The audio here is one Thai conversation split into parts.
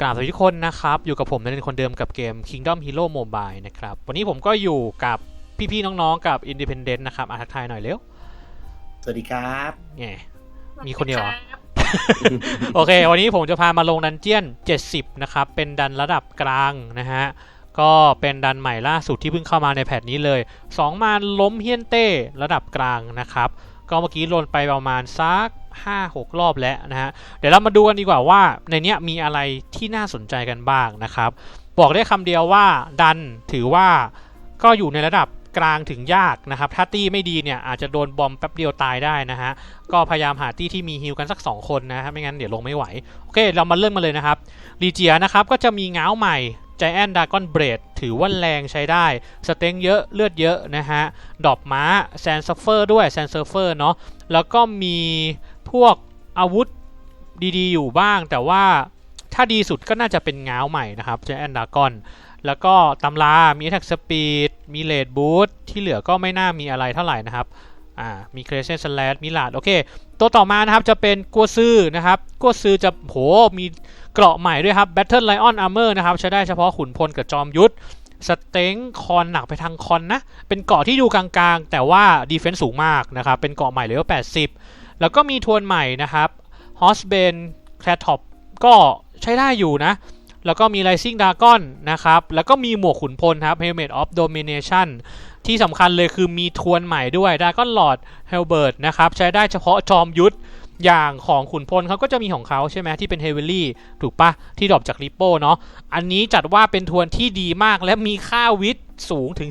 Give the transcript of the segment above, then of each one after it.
กราบสวัสดีทุกคนนะครับ อยู่กับผมในนคนเดิมกับเกม Kingdom Hero Mobile นะครับ วันนี้ผมก็อยู่กับพี่ๆน้องๆกับ Independent นะครับอาทักทายหน่อยเร็วสวัสดีครับแง่มีคนเดียวเหรอ โอเค วันนี้ผมจะพามาลงดันเจียน 70 นะครับ เป็นดันระดับกลางนะฮะ ก็เป็นดันใหม่ล่าสุดที่เพิ่งเข้ามาในแพทนี้เลย 2 มารล้มเฮียนเต้ระดับกลางนะครับ ก็เมื่อกี้ลนไปประมาณสัก5-6 รอบแล้วนะฮะ เดี๋ยวเรามาดูกันดีกว่าว่าในเนี้ยมีอะไรที่น่าสนใจกันบ้างนะครับ บอกได้คำเดียวว่าดันถือว่าก็อยู่ในระดับกลางถึงยากนะครับ ถ้าตี้ไม่ดีเนี่ยอาจจะโดนบอมแป๊บเดียวตายได้นะฮะ ก็พยายามหาตี้ที่มีฮิลกันสัก 2 คนนะฮะ ไม่งั้นเดี๋ยวลงไม่ไหว โอเค เรามาเริ่มมาเลยนะครับ รีเจียนะครับก็จะมีเงาใหม่ จแอนดากอนเบรดถือว่าแรงใช้ได้ สเต็งเยอะเลือดเยอะนะฮะ ดอบม้าแซนเซฟเฟอร์ด้วยแซนเซฟเฟอร์เนาะแล้วก็มีพวกอาวุธดีๆ อยู่บ้าง แต่ว่าถ้าดีสุดก็น่าจะเป็นง้าวใหม่นะครับใจแอนดากอนแล้วก็ตำรา มี Attack Speed มี Late Boost ที่เหลือก็ไม่น่ามีอะไรเท่าไหร่นะครับอ่ามี Crescent Slash มีหลาดโอเค ตัวต่อมานะครับจะเป็นกัวซือนะครับกัวซือจะโหมี เกราะใหม่ด้วยครับ Battle Lion Armor นะครับ ใช้ได้เฉพาะขุนพลกับจอมยุทธสเต็งคอนหนักไปทางคอนนะ เป็นเกราะที่ดูกลางๆ แต่ว่าดีเฟน s ์สูงมากนะครับ เป็นเกราะใหม่เลเวล80 แล้วก็มีทวนใหม่นะครับ h o s b a n c l a t o p ก็ใช้ได้อยู่นะ แล้วก็มี Rising Dragon นะครับ แล้วก็มีหมวกขุนพลครับ Helmet of Domination ที่สำคัญเลยคือมีทวนใหม่ด้วย Dragon Lord Halberd นะครับ ใช้ได้เฉพาะจอมยุทธ อย่างของขุนพลเขาก็จะมีของเขาใช่ไหมที่เป็นเฮเวลี่ถูกปะที่ดรอปจากริปโป้เนาะอันนี้จัดว่าเป็นทวนที่ดีมากและมีค่าวิทย์สูงถึง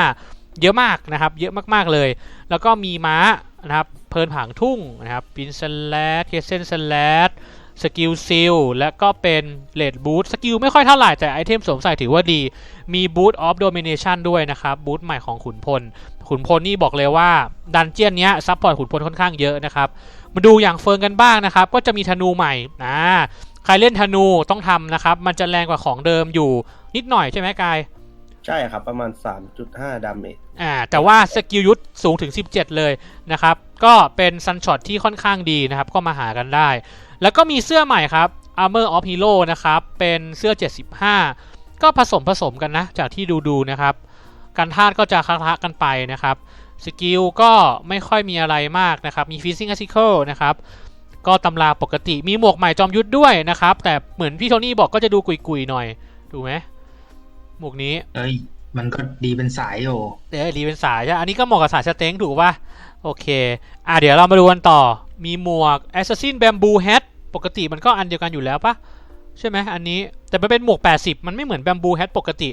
45 เยอะมากนะครับ เยอะมากๆเลย แล้วก็มีม้านะครับเพลินผางทุ่งนะครับปินสแลดเคเซนสแลด สกิลซิลและก็เป็นเลดบูทสกิลไม่ค่อยเท่าไหร่ แต่ไอเทมสวมใส่ถือว่าดี มีบูทออฟโดมิเนชันด้วยนะครับบูทใหม่ของขุนพล ขุนพลนี่บอกเลยว่า ดันเจียนเนี้ยซัพพอร์ตขุนพลค่อนข้างเยอะนะครับ มาดูอย่างเฟิร์นกันบ้างนะครับ ก็จะมีธนูใหม่อ่าใครเล่นธนูต้องทำนะครับ มันจะแรงกว่าของเดิมอยู่นิดหน่อยใช่ไหมกายใช่ครับ ประมาณ 3.5 ดาเมจอ่าแต่ว่าสกิลยุทธสูงถึง 17 เลยนะครับ ก็เป็นซันช็อตที่ค่อนข้างดีนะครับ ก็มาหากันได้ แล้วก็มีเสื้อใหม่ครับ Armor of Hero นะครับ เป็นเสื้อ 75 ก็ผสมผสมกันนะ จากที่ดูดูๆนะครับ การธาตุก็จะคละๆกันไปนะครับ สกิลก็ไม่ค่อยมีอะไรมากนะครับ มี Freezing a s i c l e นะครับ ก็ตำราปกติ มีหมวกใหม่จอมยุทธด้วยนะครับ แต่เหมือนพี่โทนี่บอกก็จะดูกุยๆหน่อย ถูกไหมหมวกนี้ เอ้ย มันก็ดีเป็นสายอยู่เดี๋ยวรีเป็นสายใช่ อันนี้ก็เหมาะกับสายสเต็งถูกป่ะ โอเค อะเดี๋ยวเรามาดูกันต่อ มีหมวก Assassin Bamboo Hat ปกติมันก็อันเดียวกันอยู่แล้วป่ะใช่ไหมอันนี้แต่มันเป็นหมวก 80 มันไม่เหมือน Bamboo Hat ปกติ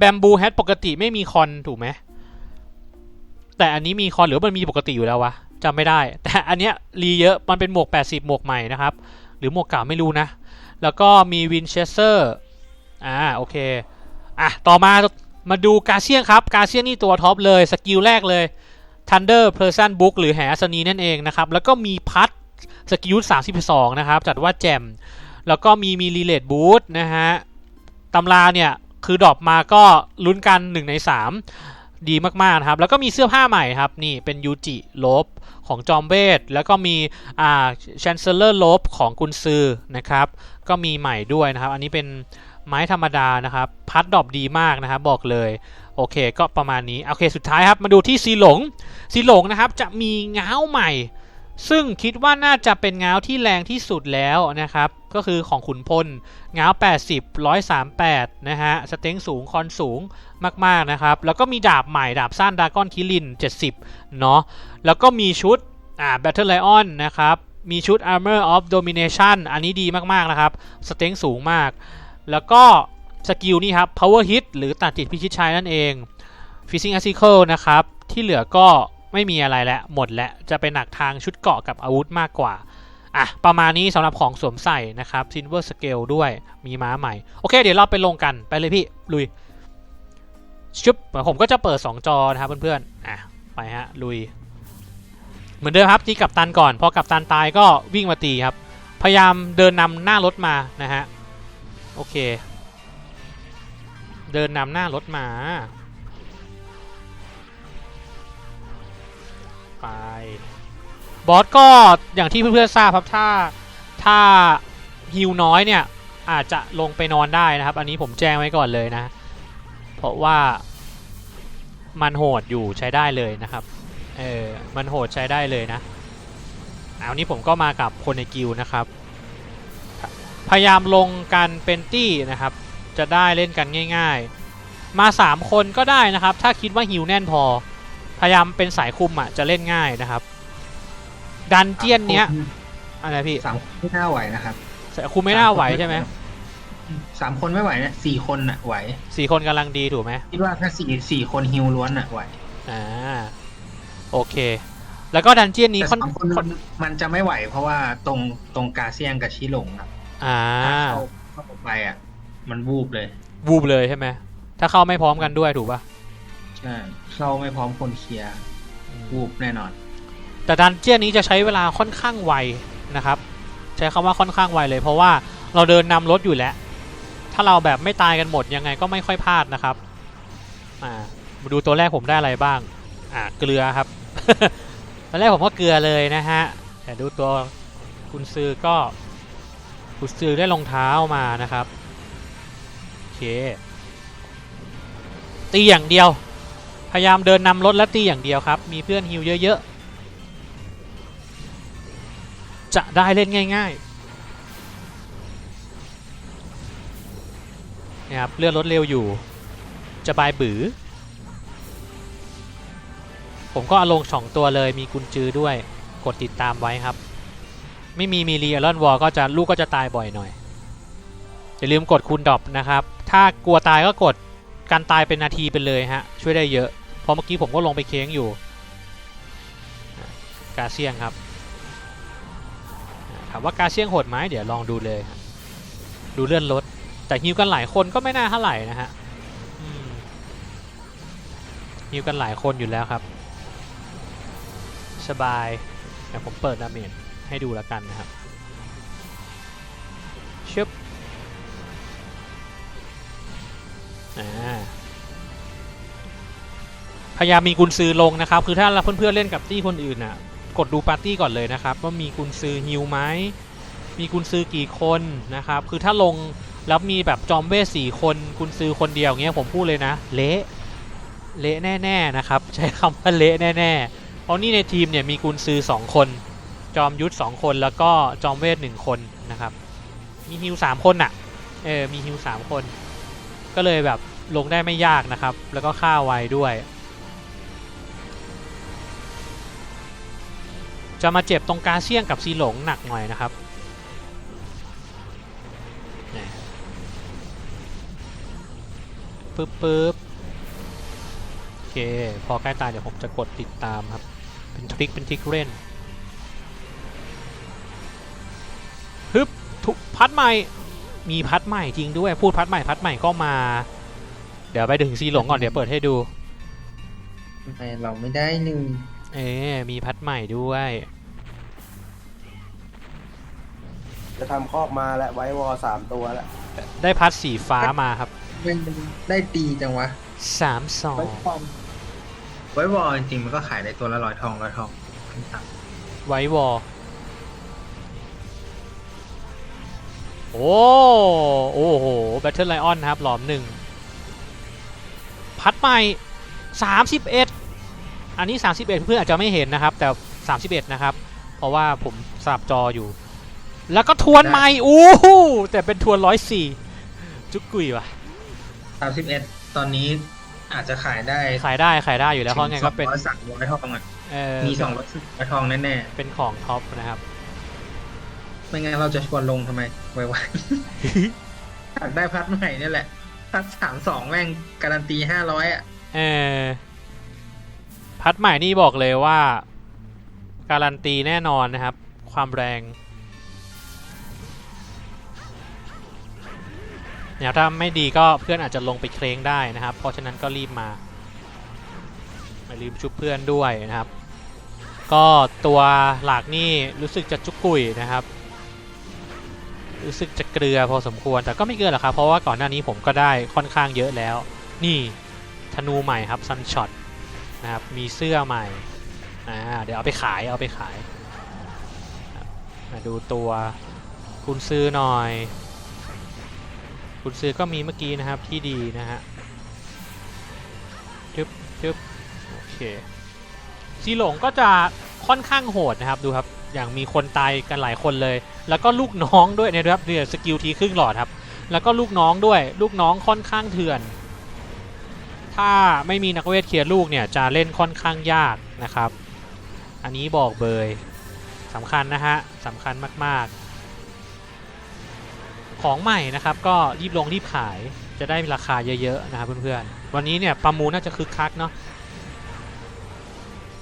Bamboo Hat ปกติไม่มีคอนถูกไหมแต่อันนี้มีคอนหรือมันมีปกติอยู่แล้ววะจำไม่ได้ แต่อันเนี้ยรีเยอะมันเป็นหมวก 80 หมวกใหม่นะครับ หรือหมวกเก่าไม่รู้นะ แล้วก็มี Winchester อ่าโอเคอะต่อมามาดูกาเซียนครับ กาเซียนนี่ตัวท็อปเลย สกิลแรกเลย Thunder Person Book หรือแหอัศนีนั่นเองนะครับ แล้วก็มีพัดสกิล32นะครับ จัดว่าแจม แล้วก็มีมีรีเลทบูทนะฮะตำราเนี่ย คือดรอปมาก็ลุ้นกัน 1 ใน 3 ดีมากๆนะครับ แล้วก็มีเสื้อผ้าใหม่ครับ นี่เป็นยูจิลบของจอมเวท แล้วก็มีอ่า Chancellor ลบของกุนซือนะครับ ก็มีใหม่ด้วยนะครับ อันนี้เป็นไม้ธรรมดานะครับ พัดดรอปดีมากนะครับ บอกเลย โอเคก็ประมาณนี้ โอเคสุดท้ายครับ มาดูที่ซีหลงซีหลงนะครับจะมีง้าวใหม่ ซึ่งคิดว่าน่าจะเป็นง้าวที่แรงที่สุดแล้วนะครับ ก็คือของขุนพลง้าว 80 138 นะฮะ สเต็งสูงคอนสูงมาก ๆ นะครับ แล้วก็มีดาบใหม่ ดาบสั้นดากอนคิริน 70 เนาะแล้วก็มีชุดอ่า Battle Lion นะครับ มีชุด Armor of Domination อันนี้ดีมาก ๆ นะครับ สเต็งสูงมาก แล้วก็ สกิลนี่ครับ power hit หรือตัดจิตพิชิตชัยนั่นเอง fishing a s i c l e นะครับ ที่เหลือก็ไม่มีอะไรแล้วหมดแล้วจะเป็นหนักทางชุดเกราะกับอาวุธมากกว่าอะประมาณนี้สำหรับของสวมใส่นะครับ silver scale ด้วยมีม้าใหม่ โอเค เดี๋ยวเราไปลงกันไปเลยพี่ ลุยชุบผมก็จะเปิด 2 จอนะครับเพื่อนๆอะไปฮะ ลุย เหมือนเดิมครับตีกับตันก่อน พอกับตันตายก็วิ่งมาตีครับ พยายามเดินนำหน้ารถมานะฮะ โอเค เดินนำหน้ารถมาไปบอสก็อย่างที่เพื่อนๆทราบครับถ้าถ้าฮิวน้อยเนี่ยอาจจะลงไปนอนได้นะครับ อันนี้ผมแจ้งไว้ก่อนเลยนะ เพราะว่ามันโหดอยู่ใช้ได้เลยนะครับเออมันโหดใช้ได้เลยนะเอาวันนี้ผมก็มากับคนในกิลด์นะครับ พยายามลงกันเป็นตี้นะครับ จะได้เล่นกันง่าย ๆ มา 3 คนก็ได้นะครับ ถ้าคิดว่าฮิวแน่นพอ พยายามเป็นสายคุมอะจะเล่นง่ายนะครับ ดันเจียนเนี้ยอะไรพี่สามคนไม่น่าไหวนะครับสายคุมไม่น่าไหวใช่ไหมสามคนไม่ไหวเนี่ยสี่คนน่ะไหวสี่คนกำลังดีถูกไหมคิดว่าถ้าสี่สี่คนฮิวล้วนน่ะไหวอ่าโอเค แล้วก็ดันเจียนนี้แต่ค่อนสามคนค่มัอนนมันจะไม่ไหว เพราะว่าตรงตรงกาเซียงกับชิหลงครับอ่าถ้าเข้าเข้าไปอะ มันวูบเลย วูบเลยใช่ไหมถ้าเข้าไม่พร้อมกันด้วยถูกปะใช่เข้าไม่พร้อมคนเคลียร์วูบแน่นอน แต่ดันเจียนนี้จะใช้เวลาค่อนข้างไวนะครับ ใช้คำว่าค่อนข้างไวเลย เพราะว่าเราเดินนำรถอยู่แล้ว ถ้าเราแบบไม่ตายกันหมดยังไงก็ไม่ค่อยพลาดนะครับอ่ามาดูตัวแรกผมได้อะไรบ้างอ่าเกลือครับตอนแรกผมก็เกลือเลยนะฮะแต่ดูตัวคุณซื้อก็คุณซื้อได้รองเท้ามานะครับโอเค ตีอย่างเดียว พยายามเดินนำรถและตีอย่างเดียวครับ มีเพื่อนฮิวเยอะๆ จะได้เล่นง่ายๆนะครับเลื่อนรถเร็วอยู่ จะบายบือ ผมก็เอาลงสองตัวเลยมีกุญจือด้วย กดติดตามไว้ครับ ไม่มีมีรีอลอนวอลก็จะลูกก็จะตายบ่อยหน่อยอย่าลืมกดคูณดรอปนะครับ ถ้ากลัวตายก็กดการตายเป็นนาทีไปเลยฮะ ช่วยได้เยอะพราะเมื่อกี้ผมก็ลงไปเค้งอยู่ กาเซียงครับ ถามว่ากาเซียงโหดไหมเดี๋ยวลองดูเลย ดูเลื่อนรถ แต่ฮิวกันหลายคนก็ไม่น่าเท่าไหร่นะฮะฮิวกันหลายคนอยู่แล้วครับ สบายเดี๋ยวผมเปิดดาเมจให้ดูแล้วกันนะครับชึบ พยายามมีกุญซือลงนะครับ คือถ้าเราเพื่อนๆเล่นกับตี้คนอื่นน่ะ กดดูปาร์ตี้ก่อนเลยนะครับ ว่ามีกุญซือฮิวไหมมีกุญซือกี่คนนะครับ คือถ้าลงแล้วมีแบบจอมเวทสี่คนกุญซือคนเดียวเงี้ยผมพูดเลยนะเละเละแน่ๆนะครับ ใช้คำว่าเละแน่ๆเพราะนี่ในทีมเนี่ยมีกุญซือสองคน จอมยุทธสองคนแล้วก็จอมเวทหนึ่งคนนะครับ มีฮิวสามคนน่ะเออมีฮิวสามคน ก็เลยแบบลงได้ไม่ยากนะครับ แล้วก็ฆ่าไวด้วย จะมาเจ็บตรงกาเซียงกับซีหลงหนักหน่อยนะครับปึ๊บปึ๊บโอเค พอใกล้ตายเดี๋ยวผมจะกดติดตามครับ เป็นทริคเป็นทริคเล่นฮึบทุกพัดใหม่ มีพัดใหม่จริงด้วยพูดพัดใหม่พัดใหม่ก็มา เดี๋ยวไปถึงซีหลงก่อนเดี๋ยวเปิดให้ดูทำไมเราไม่ได้หนึ่งเอ๊ะมีพัดใหม่ด้วย จะทำคอกมาและไว้วอสามตัวแล้วได้พัดสีฟ้ามาครับมันได้ตีจังวะสามสองไว้วอลจริงๆมันก็ขายได้ตัวละร้อยทองร้อยทองไว้วอล โอ้โอ้โหแบทเทิลไลออนครับ หลอมหนึ่งพัดใหม่31 อันนี้ 31 เพื่อนอาจจะไม่เห็นนะครับ แต่ 31 นะครับ เพราะว่าผมสลับจออยู่ แล้วก็ทวนใหม่อู้หูแต่เป็นทวน 104 จุกกุยว่ะสามสิบเอ็ดตอนนี้อาจจะขายได้ขายได้ขายได้อยู่แล้วเพราะไงก็เป็นร้อยสามร้อยทองอะเออมีสองร้อยร้อยทองแน่เป็นของท็อปนะครับๆ ไม่งั้นเราจะชวนลงทำไมไวๆ อยากได้พัดใหม่นี่แหละ พัดสามสองแม่งการันตีห้าร้อยอะ เออพัดใหม่นี่บอกเลยว่า การันตีแน่นอนนะครับ ความแรงเนี่ยถ้าไม่ดีก็เพื่อนอาจจะลงไปเคลงได้นะครับ เพราะฉะนั้นก็รีบมาไม่ลืมชุบเพื่อนด้วยนะครับ ก็ตัวหลักนี่รู้สึกจะจุกกุยนะครับ รู้สึกจะเกลือพอสมควรแต่ก็ไม่เกินหรอกครับ เพราะว่าก่อนหน้านี้ผมก็ได้ค่อนข้างเยอะแล้ว นี่ธนูใหม่ครับซันช็อตนะครับมีเสื้อใหม่อ่าเดี๋ยวเอาไปขายเอาไปขายมาดูตัวคุณซื้อหน่อย คุณซื้อก็มีเมื่อกี้นะครับที่ดีนะฮะจึ๊บจึ๊บโอเคซีหลงก็จะ ค่อนข้างโหดนะครับดูครับอย่างมีคนตายกันหลายคนเลย แล้วก็ลูกน้องด้วยนะครับเนี่ยสกิลทีครึ่งหลอดครับแล้วก็ลูกน้องด้วย ลูกน้องค่อนข้างเถื่อน ถ้าไม่มีนักเวทเคลียร์ลูกเนี่ยจะเล่นค่อนข้างยากนะครับ อันนี้บอกเบยสำคัญนะฮะสำคัญมากๆ ของใหม่นะครับก็รีบลงรีบขายจะได้ราคาเยอะๆนะครับเพื่อนๆวันนี้เนี่ยประมูลน่าจะคึกคักเนาะ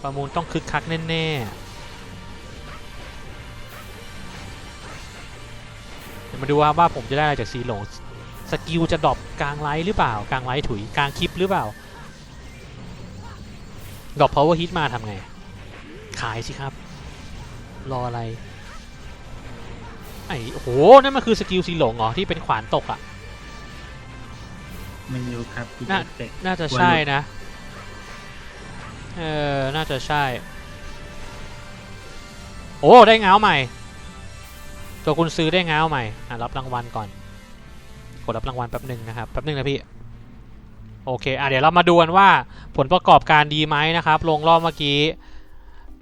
ประมูลต้องคึกคักแน่ๆเดี๋ยวมาดูว่าว่าผมจะได้อะไรจากซีหลงสกิลจะดรอปกลางไลท์หรือเปล่ากลางไลท์ถุยกลางคลิปหรือเปล่าดรอป power hit มาทำไง ขายสิครับ รออะไรไอ้โอ้โหนั่นมันคือสกิลซีหลงเหรอ ที่เป็นขวานตกอะ่ะไม่รู้ครับพี่น่าเด็กน่าจะใช่นะ เออ น่าจะใช่ โอ้ ได้เงาใหม่ ตัวคุณซื้อได้เงาใหม่อะรับรางวัลก่อน กดรับรางวัลแป๊บหนึ่งนะครับ แป๊บหนึ่งนะพี่ โอเค อะเดี๋ยวเรามาดูกันว่าผลประกอบการดีไหมนะครับ ลงรอบเมื่อกี้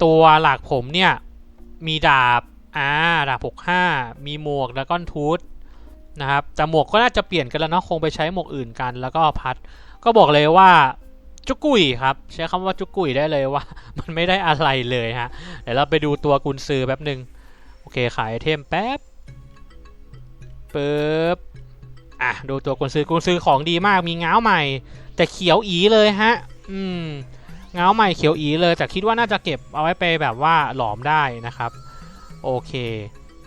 ตัวหลักผมเนี่ย มีดาบ อ่า ดาบ65มีหมวกแล้วก็ทูตนะครับแต่หมวกก็น่าจะเปลี่ยนกันแล้วเนาะ คงไปใช้หมวกอื่นกัน แล้วก็พัด ก็บอกเลยว่า จุกุยครับ ใช้คำว่าจุกุยได้เลยว่า มันไม่ได้อะไรเลยฮะเดี๋ยวเราไปดูตัวกุญซือแป๊บหนึ่งโอเคขายไอเทมแป๊บปึ๊บอะดูตัวกุญซือกุญซือของดีมากมีเงาใหม่ แต่เขียวอีเลยฮะ อืมง้าใหม่เขียวอีเลย แต่คิดว่าน่าจะเก็บเอาไว้ไปแบบว่าหลอมได้นะครับ โอเค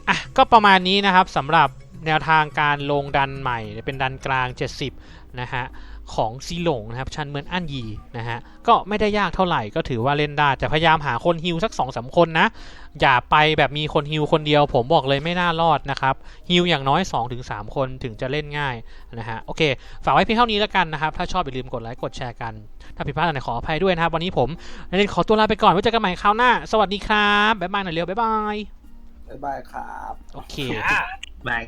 อะก็ประมาณนี้นะครับสำหรับแนวทางการลงดันใหม่เป็นดันกลาง 70 นะฮะ ของซีหลงนะครับชันเมือนอันยีนะฮะก็ไม่ได้ยากเท่าไหร่ก็ถือว่าเล่นได้แต่พยายามหาคนฮิวสัก2อสาคนนะ อย่าไปแบบมีคนฮิวคนเดียว ผมบอกเลยไม่น่ารอดนะครับฮิวอย่างน้อย 2-3 คนถึงจะเล่นง่ายนะฮะโอเค ฝากไว้เพียงเท่านี้แล้วกันนะครับ ถ้าชอบอย่าลืมกดไลค์กดแชร์กัน ถ้าผิดพลาดอะไรขออภัยด้วยนะครับ วันนี้ผมนายเดนขอตัวลาไปก่อนไว้เจอกันใหม่คราวหน้า สวัสดีครับบ๊ายบายหน่อยเร็วบ๊ายบายบ๊ายบายครับโอเคบาย